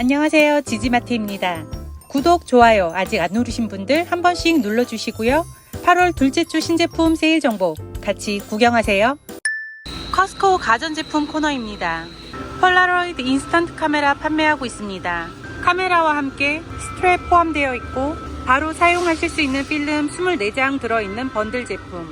안녕하세요. 지지마트입니다. 구독, 좋아요 아직 안 누르신 분들 한 번씩 눌러주시고요. 8월 둘째 주 신제품 세일 정보 같이 구경하세요. 커스코 가전제품 코너입니다. 폴라로이드 인스턴트 카메라 판매하고 있습니다. 카메라와 함께 스트랩 포함되어 있고 바로 사용하실 수 있는 필름 24장 들어있는 번들 제품.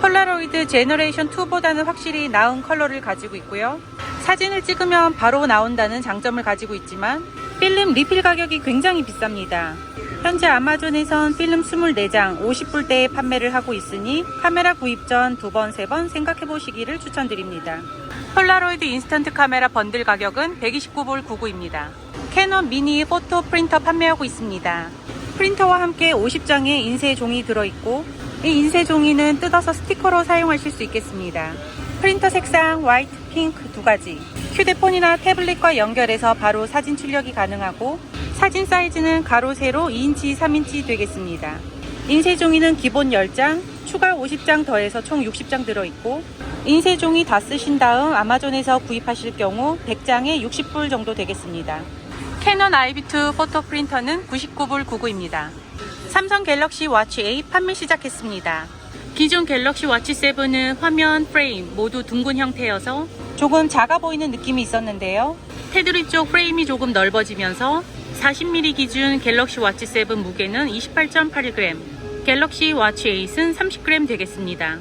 폴라로이드 제너레이션 2보다는 확실히 나은 컬러를 가지고 있고요. 사진을 찍으면 바로 나온다는 장점을 가지고 있지만 필름 리필 가격이 굉장히 비쌉니다. 현재 아마존에선 필름 24장 50불대에 판매를 하고 있으니 카메라 구입 전 두 번, 세 번 생각해 보시기를 추천드립니다. 폴라로이드 인스턴트 카메라 번들 가격은 129불 99입니다. 캐논 미니 포토 프린터 판매하고 있습니다. 프린터와 함께 50장의 인쇄 종이 들어있고 이 인쇄 종이는 뜯어서 스티커로 사용하실 수 있겠습니다. 프린터 색상 화이트, 핑크 두 가지. 휴대폰이나 태블릿과 연결해서 바로 사진 출력이 가능하고 사진 사이즈는 가로 세로 2인치, 3인치 되겠습니다. 인쇄 종이는 기본 10장, 추가 50장 더해서 총 60장 들어있고 인쇄 종이 다 쓰신 다음 아마존에서 구입하실 경우 100장에 60불 정도 되겠습니다. 캐논 IB2 포토 프린터는 99불 99입니다. 삼성 갤럭시 와치 8 판매 시작했습니다. 기존 갤럭시 와치 7은 화면, 프레임 모두 둥근 형태여서 조금 작아 보이는 느낌이 있었는데요. 테두리 쪽 프레임이 조금 넓어지면서 40mm 기준 갤럭시 와치 7 무게는 28.81g, 갤럭시 와치 8은 30g 되겠습니다.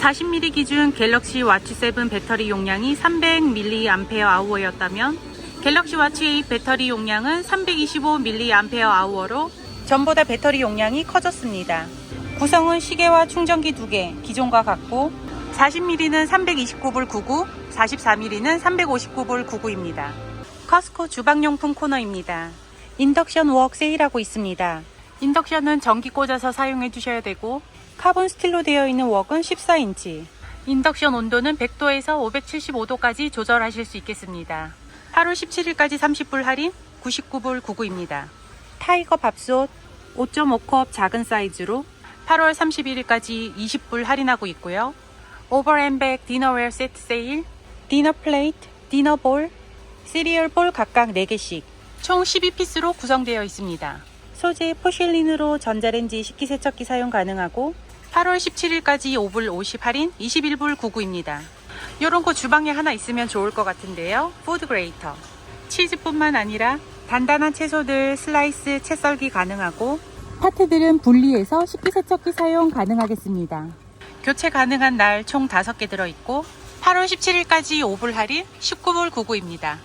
40mm 기준 갤럭시 와치 7 배터리 용량이 300mAh였다면 갤럭시 와치 8 배터리 용량은 325mAh로 전보다 배터리 용량이 커졌습니다. 구성은 시계와 충전기 2개, 기존과 같고 40mm는 329불 99, 44mm는 359불 99입니다. 커스코 주방용품 코너입니다. 인덕션 웍 세일하고 있습니다. 인덕션은 전기 꽂아서 사용해 주셔야 되고 카본 스틸로 되어 있는 웍은 14인치. 인덕션 온도는 100도에서 575도까지 조절하실 수 있겠습니다. 8월 17일까지 30불 할인 99불 99입니다. 타이거 밥솥 5.5컵 작은 사이즈로 8월 31일까지 20불 할인하고 있고요. 오버앤백 디너웨어 세트 세일, 디너 플레이트, 디너 볼, 시리얼 볼 각각 4개씩 총 12피스로 구성되어 있습니다. 소재 포슐린으로 전자레인지 식기세척기 사용 가능하고 8월 17일까지 5불 50 할인 21불 99입니다. 요런 거 주방에 하나 있으면 좋을 것 같은데요. 푸드 그레이터. 치즈뿐만 아니라 단단한 채소들 슬라이스 채 썰기 가능하고 파트들은 분리해서 식기세척기 사용 가능하겠습니다. 교체 가능한 날 총 5개 들어있고 8월 17일까지 5불 할인 19불 99입니다.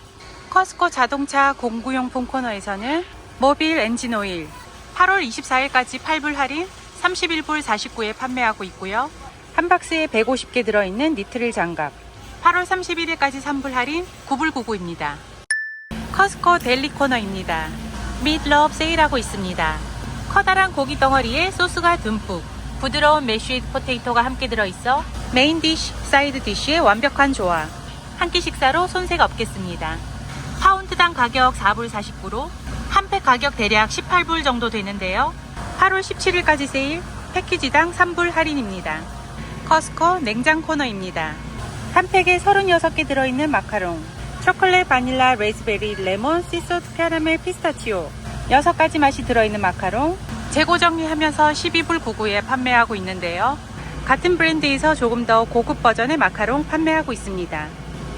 커스코 자동차 공구용품 코너에서는 모빌 엔진 오일 8월 24일까지 8불 할인 31불 49에 판매하고 있고요. 한 박스에 150개 들어있는 니트릴 장갑 8월 31일까지 3불 할인 9불 99입니다. 커스코 델리 코너입니다. 미트럽 세일하고 있습니다. 커다란 고기 덩어리에 소스가 듬뿍 부드러운 메쉬드 포테이토가 함께 들어있어 메인 디쉬, 사이드 디쉬의 완벽한 조화 한 끼 식사로 손색 없겠습니다. 파운드당 가격 4불 49로 한 팩 가격 대략 18불 정도 되는데요. 8월 17일까지 세일 패키지당 3불 할인입니다. 커스코 냉장 코너입니다. 한 팩에 36개 들어있는 마카롱 초콜릿, 바닐라, 레즈베리, 레몬, 씨소드, 캐러멜, 피스타치오 6가지 맛이 들어있는 마카롱 재고 정리하면서 12불 99에 판매하고 있는데요. 같은 브랜드에서 조금 더 고급 버전의 마카롱 판매하고 있습니다.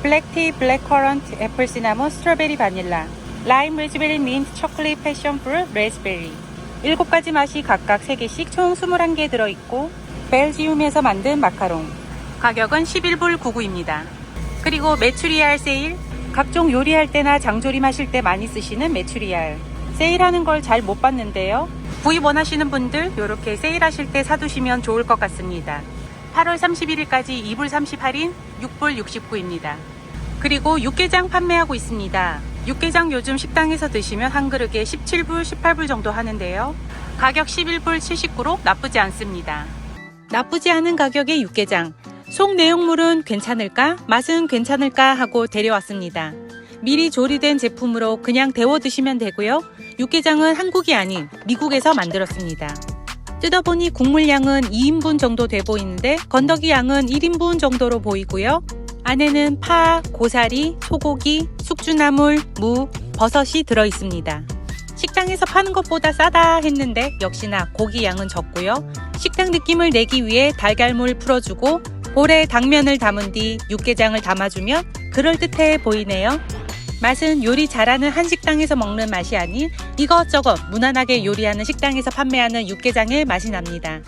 블랙티, 블랙커런트, 애플 시나몬, 스트로베리 바닐라, 라임, 레즈베리, 민트, 초콜릿, 패션 프루트, 레즈베리 7가지 맛이 각각 3개씩 총 21개 들어있고 벨지움에서 만든 마카롱 가격은 11불 99입니다. 그리고 메추리알 세일 각종 요리할 때나 장조림 하실 때 많이 쓰시는 메추리알 세일하는 걸 잘 못 봤는데요. 구입 원하시는 분들 이렇게 세일하실 때 사두시면 좋을 것 같습니다. 8월 31일까지 2불 30 할인 6불 69입니다. 그리고 육개장 판매하고 있습니다. 육개장 요즘 식당에서 드시면 한 그릇에 17불, 18불 정도 하는데요. 가격 11불 79로 나쁘지 않습니다. 나쁘지 않은 가격의 육개장. 속 내용물은 괜찮을까? 맛은 괜찮을까? 하고 데려왔습니다. 미리 조리된 제품으로 그냥 데워 드시면 되고요. 육개장은 한국이 아닌 미국에서 만들었습니다. 뜯어보니 국물 양은 2인분 정도 돼 보이는데 건더기 양은 1인분 정도로 보이고요. 안에는 파, 고사리, 소고기, 숙주나물, 무, 버섯이 들어 있습니다. 식당에서 파는 것보다 싸다 했는데 역시나 고기 양은 적고요. 식당 느낌을 내기 위해 달걀물 풀어주고 볼에 당면을 담은 뒤 육개장을 담아주면 그럴듯해 보이네요. 맛은 요리 잘하는 한식당에서 먹는 맛이 아닌 이것저것 무난하게 요리하는 식당에서 판매하는 육개장의 맛이 납니다.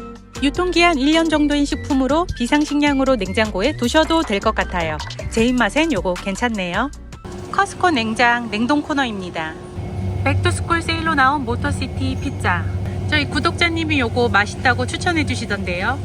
유통기한 1년 정도인 식품으로 비상식량으로 냉장고에 두셔도 될 것 같아요. 제 입맛엔 요거 괜찮네요. 커스코 냉장 냉동 코너입니다. 백투스쿨 세일로 나온 모터시티 피자. 저희 구독자님이 요거 맛있다고 추천해 주시던데요.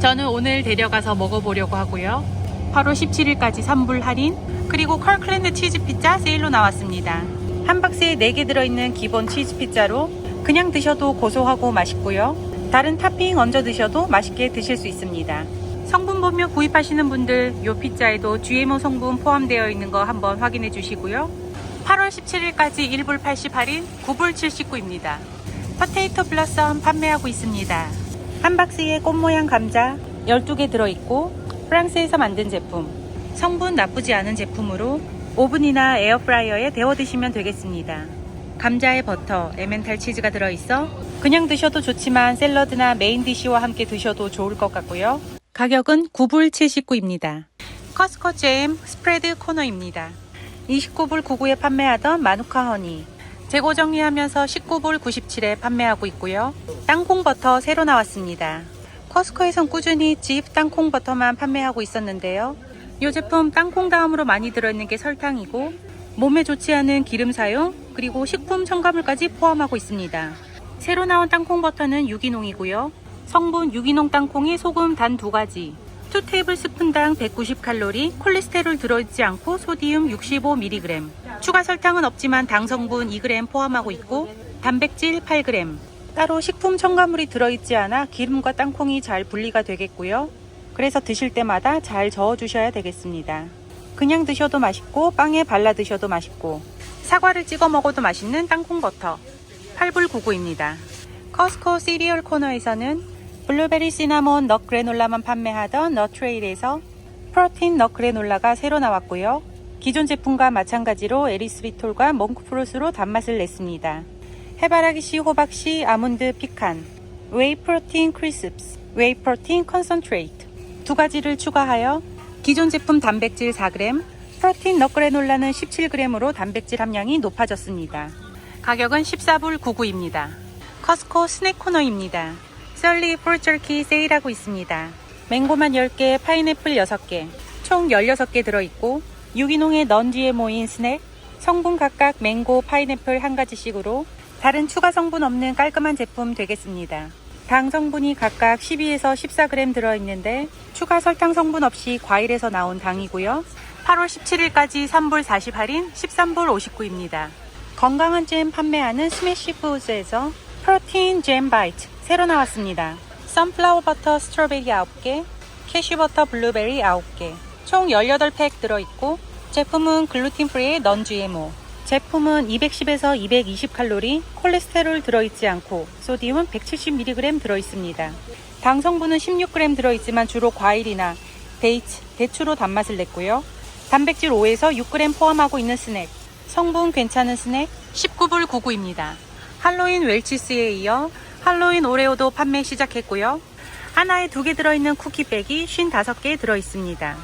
저는 오늘 데려가서 먹어보려고 하고요. 8월 17일까지 3불 할인. 그리고 컬클랜드 치즈 피자 세일로 나왔습니다. 한 박스에 4개 들어있는 기본 치즈 피자로 그냥 드셔도 고소하고 맛있고요. 다른 토핑 얹어 드셔도 맛있게 드실 수 있습니다. 성분 보며 구입하시는 분들 요 피자에도 GMO 성분 포함되어 있는 거 한번 확인해 주시고요. 8월 17일까지 1불 80할인 9불 79입니다. 포테이토 블러썸 판매하고 있습니다. 한 박스에 꽃 모양 감자 12개 들어있고 프랑스에서 만든 제품. 성분 나쁘지 않은 제품으로 오븐이나 에어프라이어에 데워 드시면 되겠습니다. 감자에 버터, 에멘탈 치즈가 들어있어 그냥 드셔도 좋지만 샐러드나 메인 디시와 함께 드셔도 좋을 것 같고요. 가격은 9불 79입니다. 커스코 잼 스프레드 코너입니다. 29불 99에 판매하던 마누카 허니 재고 정리하면서 19불 97에 판매하고 있고요. 땅콩 버터 새로 나왔습니다. 커스코에선 꾸준히 집 땅콩 버터만 판매하고 있었는데요. 이 제품 땅콩 다음으로 많이 들어있는 게 설탕이고 몸에 좋지 않은 기름 사용 그리고 식품 첨가물까지 포함하고 있습니다. 새로 나온 땅콩 버터는 유기농이고요. 성분 유기농 땅콩이 소금 단 두 가지, 2 테이블 스푼당 190칼로리, 콜레스테롤 들어있지 않고 소디움 65mg. 추가 설탕은 없지만 당 성분 2g 포함하고 있고 단백질 8g. 따로 식품 첨가물이 들어있지 않아 기름과 땅콩이 잘 분리가 되겠고요. 그래서 드실 때마다 잘 저어 주셔야 되겠습니다. 그냥 드셔도 맛있고 빵에 발라 드셔도 맛있고 사과를 찍어 먹어도 맛있는 땅콩 버터 8불 99입니다. 커스코 시리얼 코너에서는 블루베리 시나몬 넛 그래놀라만 판매하던 너트레일에서 프로틴 넛 그래놀라가 새로 나왔고요. 기존 제품과 마찬가지로 에리스리톨과 몽크프루스로 단맛을 냈습니다. 해바라기씨, 호박씨, 아몬드, 피칸, 웨이 프로틴 크리스프스, 웨이 프로틴 컨선트레이트 두 가지를 추가하여 기존 제품 단백질 4g, 프로틴 넛 그래놀라는 17g으로 단백질 함량이 높아졌습니다. 가격은 14불 99입니다. 커스코 스낵 코너입니다. 썰리 프루처키 세일하고 있습니다. 맹고만 10개, 파인애플 6개, 총 16개 들어있고 유기농의 넌지에 모인 스낵, 성분 각각 맹고, 파인애플 한 가지씩으로 다른 추가 성분 없는 깔끔한 제품 되겠습니다. 당 성분이 각각 12에서 14g 들어있는데 추가 설탕 성분 없이 과일에서 나온 당이고요. 8월 17일까지 3불 40 할인 13불 59입니다. 건강한 잼 판매하는 스매시 푸드에서 프로틴 잼 바이트 새로 나왔습니다. 선플라워 버터 스트로베리 9개, 캐슈 버터 블루베리 9개, 총 18팩 들어있고 제품은 글루틴 프리의 넌 GMO. 제품은 210에서 220 칼로리, 콜레스테롤 들어있지 않고 소디움은 170mg 들어있습니다. 당 성분은 16g 들어있지만 주로 과일이나 데이츠, 대추로 단맛을 냈고요. 단백질 5에서 6g 포함하고 있는 스낵. 성분 괜찮은 스낵 19불 99입니다. 할로윈 웰치스에 이어 할로윈 오레오도 판매 시작했고요. 하나에 두 개 들어있는 쿠키백이 55개 들어있습니다.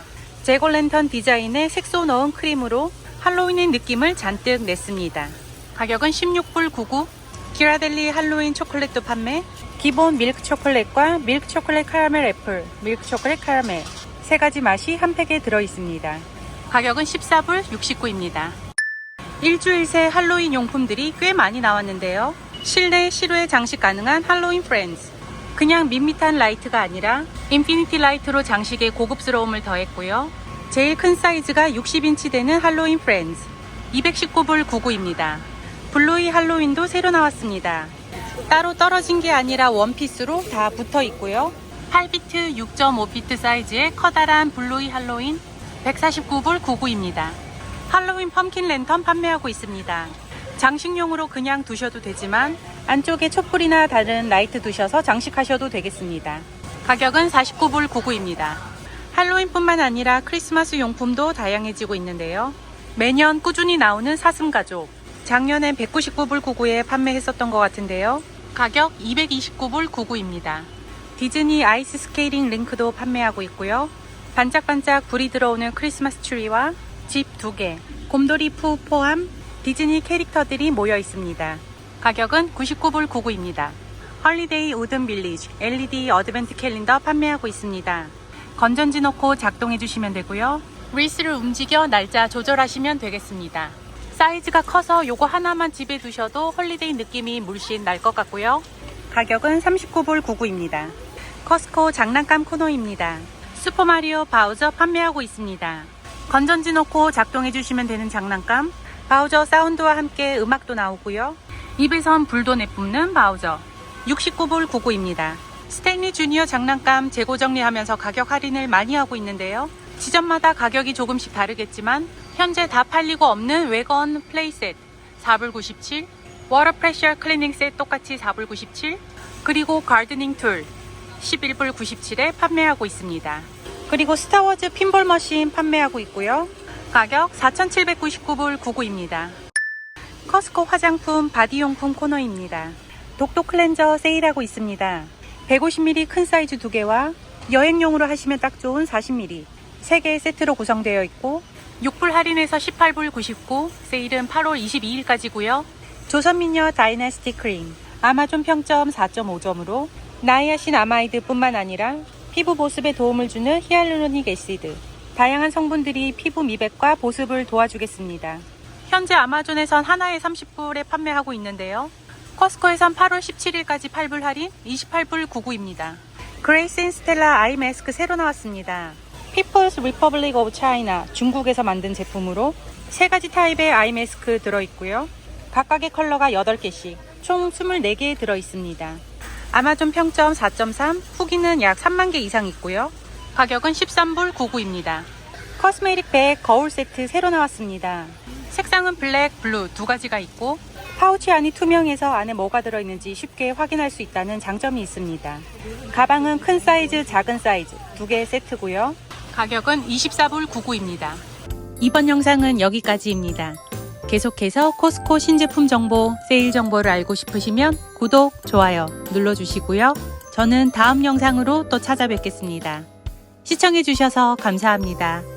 제골 랜턴 디자인의 색소 넣은 크림으로 할로윈의 느낌을 잔뜩 냈습니다. 가격은 16불 99. 기라델리 할로윈 초콜릿도 판매. 기본 밀크 초콜릿과 밀크 초콜릿 카라멜 애플, 밀크 초콜릿 카라멜 세 가지 맛이 한 팩에 들어 있습니다. 가격은 14불 69입니다. 일주일 새 할로윈 용품들이 꽤 많이 나왔는데요. 실내 실외 장식 가능한 할로윈 프렌즈. 그냥 밋밋한 라이트가 아니라 인피니티 라이트로 장식에 고급스러움을 더했고요. 제일 큰 사이즈가 60인치 되는 할로윈 프렌즈. 219불 99입니다. 블루이 할로윈도 새로 나왔습니다. 따로 떨어진 게 아니라 원피스로 다 붙어 있고요. 8비트 6.5비트 사이즈의 커다란 블루이 할로윈 149불 99입니다. 할로윈 펌킨 랜턴 판매하고 있습니다. 장식용으로 그냥 두셔도 되지만 안쪽에 촛불이나 다른 라이트 두셔서 장식하셔도 되겠습니다. 가격은 49불 99입니다. 할로윈뿐만 아니라 크리스마스 용품도 다양해지고 있는데요. 매년 꾸준히 나오는 사슴가족, 작년엔 199불 99에 판매했었던 것 같은데요. 가격 229불 99입니다. 디즈니 아이스 스케이팅 링크도 판매하고 있고요. 반짝반짝 불이 들어오는 크리스마스 트리와 집 2개, 곰돌이 푸 포함 디즈니 캐릭터들이 모여 있습니다. 가격은 99불 99입니다. 헐리데이 우든 빌리지 LED 어드벤트 캘린더 판매하고 있습니다. 건전지 넣고 작동해 주시면 되고요. 릴스를 움직여 날짜 조절하시면 되겠습니다. 사이즈가 커서 요거 하나만 집에 두셔도 헐리데이 느낌이 물씬 날 것 같고요. 가격은 39불 99입니다. 커스코 장난감 코너입니다. 슈퍼마리오 바우저 판매하고 있습니다. 건전지 넣고 작동해 주시면 되는 장난감 바우저 사운드와 함께 음악도 나오고요. 입에선 불도 내뿜는 바우저 69불 99입니다. 스탠리 주니어 장난감 재고 정리하면서 가격 할인을 많이 하고 있는데요. 지점마다 가격이 조금씩 다르겠지만 현재 다 팔리고 없는 외건 플레이셋 4불 97, 워터 프레셔 클리닝 셋 똑같이 4불 97, 그리고 가드닝 툴 11불 97에 판매하고 있습니다. 그리고 스타워즈 핀볼 머신 판매하고 있고요. 가격 4,799불 99입니다. 커스코 화장품 바디용품 코너입니다. 독도 클렌저 세일하고 있습니다. 150ml 큰 사이즈 2개와 여행용으로 하시면 딱 좋은 40ml 3개의 세트로 구성되어 있고 6불 할인해서 18불 99 세일은 8월 22일까지고요. 조선미녀 다이너스티 크림 아마존 평점 4.5점으로 나이아신 아마이드 뿐만 아니라 피부 보습에 도움을 주는 히알루로닉 애시드 다양한 성분들이 피부 미백과 보습을 도와주겠습니다. 현재 아마존에선 하나에 30불에 판매하고 있는데요. 커스코에선 8월 17일까지 8불 할인 28불 99입니다. 그레이스 앤 스텔라 아이 마스크 새로 나왔습니다. People's Republic of China 중국에서 만든 제품으로 세 가지 타입의 아이 마스크 들어있고요. 각각의 컬러가 8개씩 총 24개 들어있습니다. 아마존 평점 4.3, 후기는 약 3만 개 이상 있고요. 가격은 13불 99입니다. 커스메릭 백 거울 세트 새로 나왔습니다. 색상은 블랙, 블루 두 가지가 있고 파우치 안이 투명해서 안에 뭐가 들어있는지 쉽게 확인할 수 있다는 장점이 있습니다. 가방은 큰 사이즈, 작은 사이즈 두 개의 세트고요. 가격은 24불 99입니다. 이번 영상은 여기까지입니다. 계속해서 코스코 신제품 정보, 세일 정보를 알고 싶으시면 구독, 좋아요 눌러주시고요. 저는 다음 영상으로 또 찾아뵙겠습니다. 시청해주셔서 감사합니다.